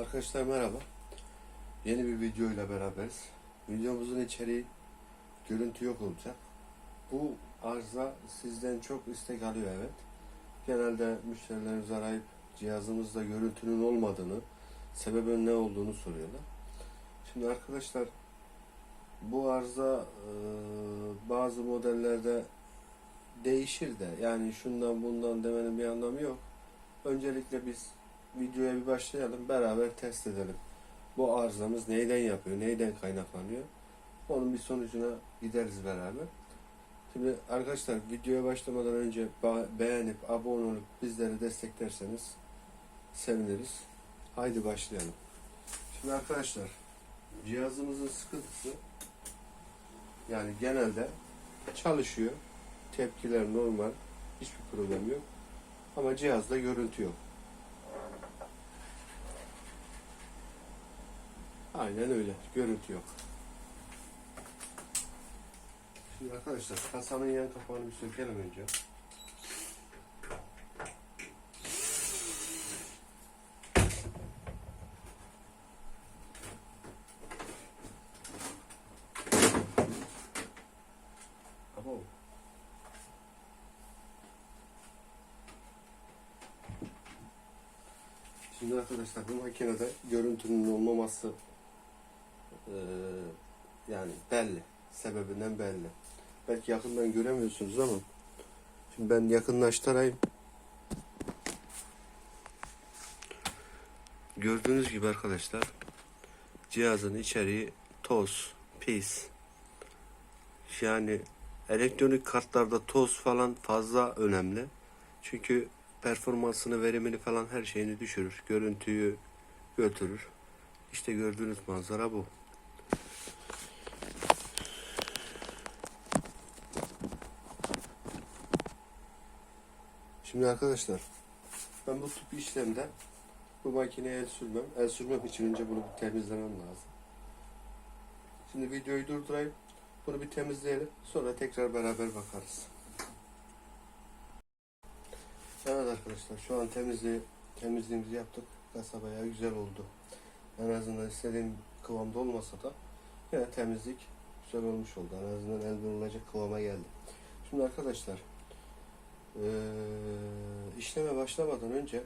Arkadaşlar merhaba. Yeni bir video ile beraberiz. Videomuzun içeriği görüntü yok olacak. Bu arıza sizden çok istek alıyor evet. Genelde müşterilerimiz arayıp cihazımızda görüntünün olmadığını, sebebin ne olduğunu soruyorlar. Şimdi arkadaşlar bu arıza e, bazı modellerde değişir de yani şundan bundan demenin bir anlamı yok. Öncelikle biz videoya bir başlayalım. Beraber test edelim. Bu arızamız neyden yapıyor, neyden kaynaklanıyor? Onun bir sonucuna gideriz beraber. Şimdi arkadaşlar videoya başlamadan önce beğenip abone olup bizleri desteklerseniz seviniriz. Haydi başlayalım. Şimdi arkadaşlar cihazımızın sıkıntısı yani genelde çalışıyor. Tepkiler normal. Hiçbir problem yok. Ama cihazda görüntü yok. Aynen öyle. Görüntü yok. Şimdi arkadaşlar kasanın yan kapağını bir sökelim önce. Şimdi arkadaşlar bu makinede görüntünün olmaması eee, yani belli. Sebebinden belli. Belki yakından göremiyorsunuz ama şimdi ben yakınlaştırayım. Gördüğünüz gibi arkadaşlar cihazın içeriği toz, pis. Yani elektronik kartlarda toz falan fazla önemli. Çünkü performansını, verimini falan her şeyini düşürür. Görüntüyü götürür. İşte gördüğünüz manzara bu. Şimdi arkadaşlar ben bu tip işlemde bu makineye el sürmem. El sürmem için önce bunu bir temizlemem lazım. Şimdi videoyu durdurayım. Bunu bir temizleyelim. Sonra tekrar beraber bakarız. Evet arkadaşlar şu an temizliği, temizliğimizi yaptık. Kasa bayağı güzel oldu. En azından istediğim kıvamda olmasa da yine temizlik güzel olmuş oldu. En azından el vurulacak kıvama geldi. Şimdi arkadaşlar eee, işleme başlamadan önce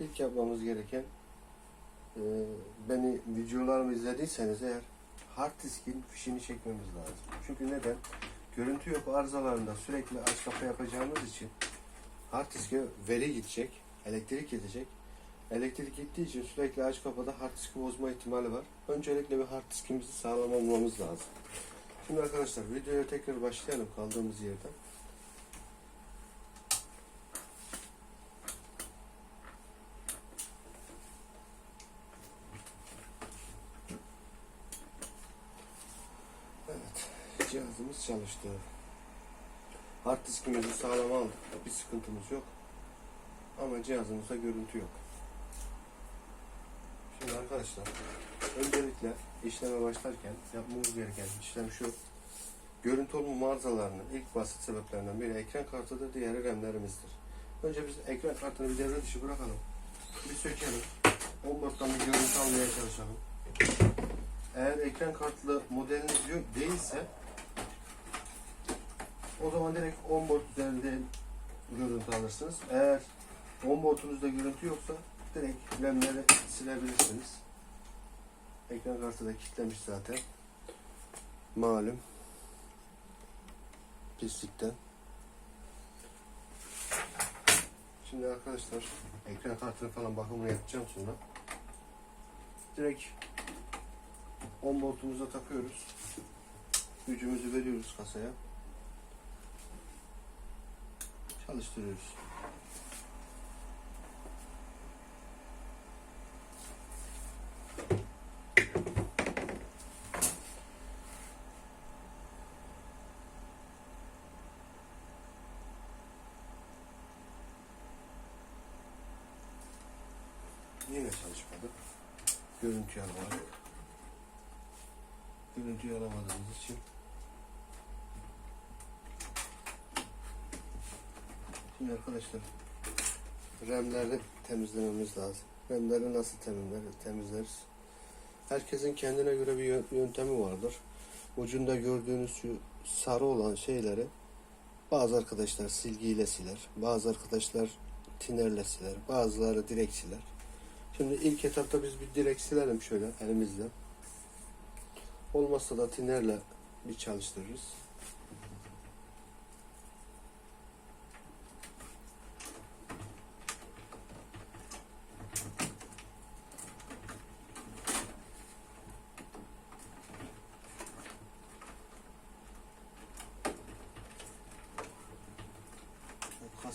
ilk yapmamız gereken eee, beni videolarımı izlediyseniz eğer hard diskin fişini çekmemiz lazım. Çünkü neden? Görüntü yok arızalarında sürekli aç kapa yapacağımız için hard diske veri gidecek, elektrik gidecek. Elektrik gittiği için sürekli aç kapada hard diski bozma ihtimali var. Öncelikle bir hard diskimizi sağlam olmamız lazım. Şimdi arkadaşlar videoya tekrar başlayalım kaldığımız yerden. Evet, cihazımız çalıştı. Hard diskimizi sağlam aldık. Bir sıkıntımız yok. Ama cihazımızda görüntü yok. Şimdi arkadaşlar, öncelikle işleme başlarken yapmamız gereken işlem şu. Görüntü olma arızalarının ilk basit sebeplerinden biri ekran kartıdır, diğeri RAM'lerimizdir. Önce biz ekran kartını bir devre dışı bırakalım. Bir sökelim. Onboard'dan bir görüntü almaya çalışalım. Eğer ekran kartlı modeliniz yok değilse o zaman direkt onboard üzerinde görüntü alırsınız. Eğer onboard'unuzda görüntü yoksa direkt RAM'leri silebilirsiniz. Ekran kartı da kilitlemiş zaten. Malum. Pislikten. Şimdi arkadaşlar ekran kartını falan bakımını yapacağım sonra. Direkt onboard'umuza takıyoruz. Gücümüzü veriyoruz kasaya. Çalıştırıyoruz. Yine çalışmadı. Görüntü alamadık. Görüntüyü alamadığımız için Şimdi arkadaşlar RAM'leri temizlememiz lazım. RAM'leri nasıl temizler, temizleriz. Herkesin kendine göre bir yö- yöntemi vardır. Ucunda gördüğünüz sarı olan şeyleri bazı arkadaşlar silgiyle siler, bazı arkadaşlar tinerle siler, bazıları direkt siler. Şimdi ilk etapta biz bir direkt silelim şöyle elimizle. Olmazsa da tinerle bir çalıştırırız.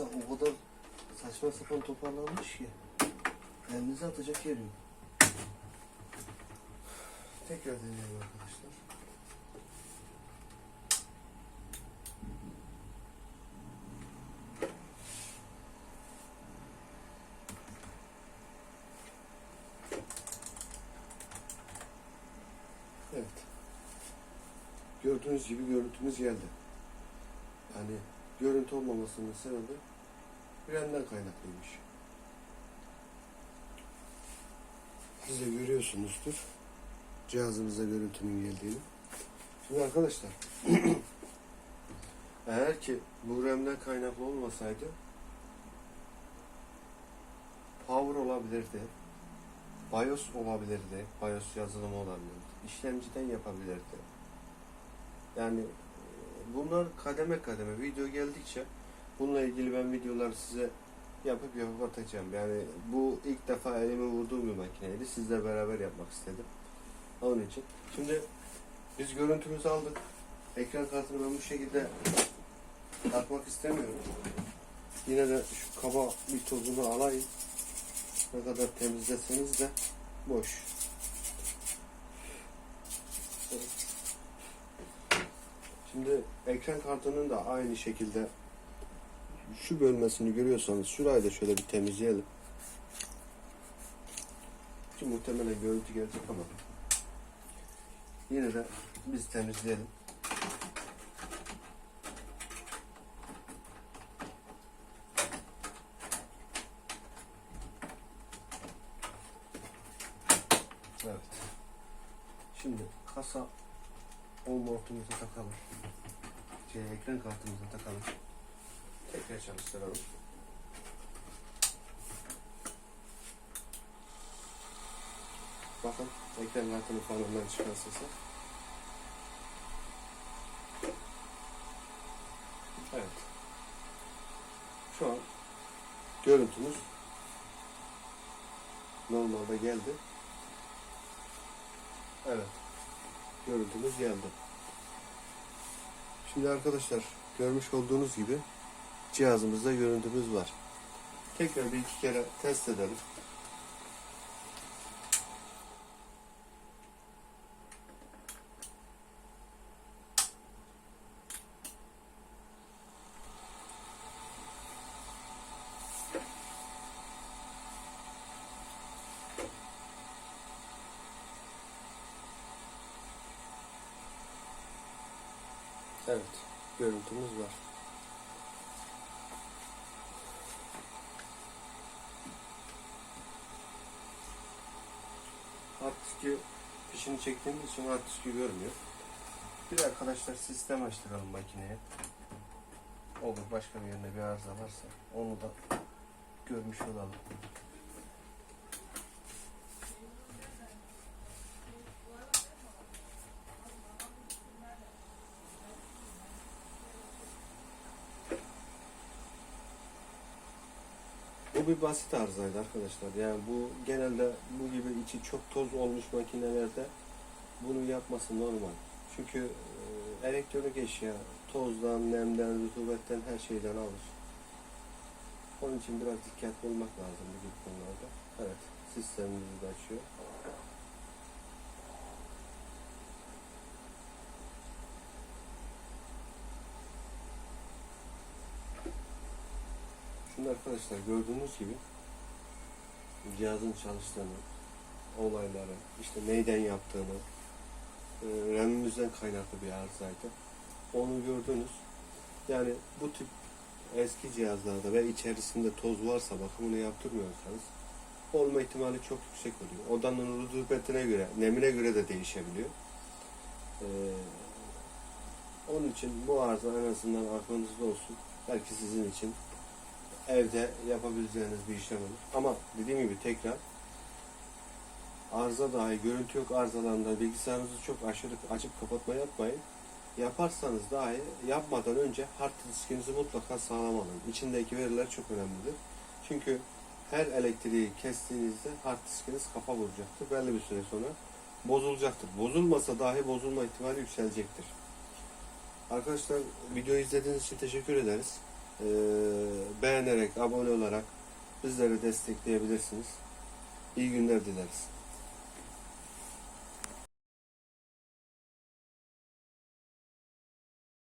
O kadar saçma sapan toparlanmış ki elinize atacak yer yok. Tekrar deneyelim arkadaşlar. Evet. Gördüğünüz gibi görüntümüz geldi. Yani görüntü olmamasının sebebi RAM'den kaynaklıymış. Siz de görüyorsunuzdur cihazınıza görüntünün geldiğini. Şimdi arkadaşlar eğer ki bu RAM'den kaynaklı olmasaydı power olabilirdi. BIOS olabilirdi. BIOS yazılımı olabilirdi. İşlemciden yapabilirdi. Yani bunlar kademe kademe video geldikçe bununla ilgili ben videolar size yapıp yapıp atacağım. Yani bu ilk defa elime vurduğum bir makineydi. Sizle beraber yapmak istedim. Onun için. Şimdi biz görüntümüzü aldık. Ekran kartını ben bu şekilde atmak istemiyorum. Yine de şu kaba bir tozunu alayım. Ne kadar temizleseniz de boş. Şimdi ekran kartının da aynı şekilde şu bölmesini görüyorsanız şurayı da şöyle bir temizleyelim. Ki muhtemelen görüntü gelecek ama yine de biz temizleyelim. Evet. Şimdi kasa olmortumuzu takalım. Şey, ekran kartımızı takalım. Tekrar çalıştıralım. Bakın ekran kartını fanından çıkan sesi. Evet. Şu an görüntümüz normalde geldi. Evet. Görüntümüz geldi. Şimdi arkadaşlar görmüş olduğunuz gibi cihazımızda görüntümüz var. Tekrar bir iki kere test edelim. Evet, görüntümüz var. Hard fişini çektiğimiz için hard diski görmüyor. Bir arkadaşlar sistem açtıralım makineye. Olur başka bir yerinde bir arıza varsa onu da görmüş olalım. Bir basit arızaydı arkadaşlar. Yani bu genelde bu gibi içi çok toz olmuş makinelerde bunu yapması normal. Çünkü e, elektronik eşya tozdan, nemden, rutubetten her şeyden alır. Onun için biraz dikkatli olmak lazım bu gibi konularda. Evet, sistemimizi de açıyor. Şimdi arkadaşlar gördüğünüz gibi cihazın çalıştığını, olayları, işte neyden yaptığını, e, RAM'imizden kaynaklı bir arızaydı. Onu gördünüz. Yani bu tip eski cihazlarda ve içerisinde toz varsa bakımını yaptırmıyorsanız olma ihtimali çok yüksek oluyor. Odanın rutubetine göre, nemine göre de değişebiliyor. Ee, onun için bu arıza en azından aklınızda olsun. Belki sizin için evde yapabileceğiniz bir işlem olur. Ama dediğim gibi tekrar arıza dahi, görüntü yok arızalarında bilgisayarınızı çok aşırı açıp kapatma yapmayın. Yaparsanız dahi yapmadan önce hard diskinizi mutlaka sağlam alın. İçindeki veriler çok önemlidir. Çünkü her elektriği kestiğinizde hard diskiniz kafa vuracaktır. Belli bir süre sonra bozulacaktır. Bozulmasa dahi bozulma ihtimali yükselecektir. Arkadaşlar videoyu izlediğiniz için teşekkür ederiz. Ee, beğenerek, abone olarak bizleri destekleyebilirsiniz. İyi günler dileriz.